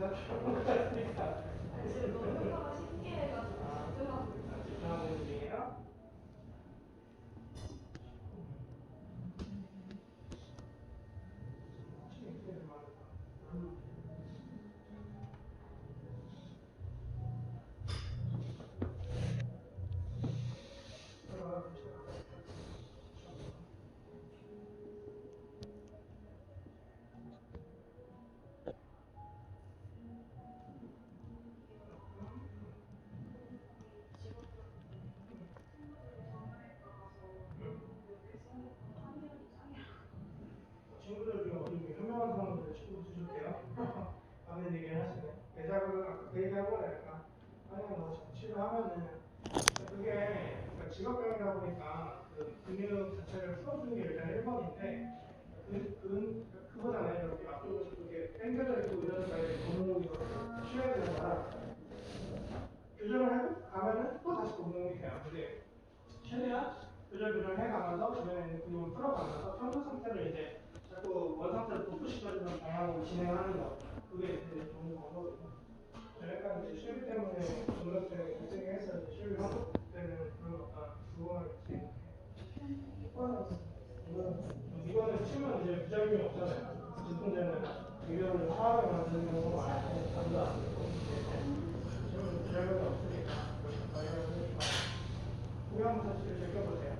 지 친구 드실게요. 하는 얘기 하시네. 대작을 아까 그 나니까 아니 뭐 자취를 하면은 그게 그러니까 직업병이다 보니까 그 근육 자체를 풀어주는 게 일단 1번인데 그, 그, 그거잖아요. 이렇게 앞쪽으로 이렇게 당겨져 있고 거에 고무이 쉬어야 거라 교정을 해도 가면은 또 다시 고무이 돼요. 근데 최대한 교정 교정 해 가면서 주변에 있는 근육을 풀어가면서 평소 상태를 이제 자꾸 원 상태를 복구시켜주는 방향으로 진행하는 거. 그게 되게 좋은 방법이고 저희가 이제 실비 때문에 고생해서 이제 실비 하고 그때는 그런 어떤 부분을지 이거는 이거는 치면 이제 부작용이 없잖아요. 진통제는 이거를 화학을 만드는 경우가 많아요. 담도 안 되고. 치면 부작용이 없으니까 한번 다시 제껴보세요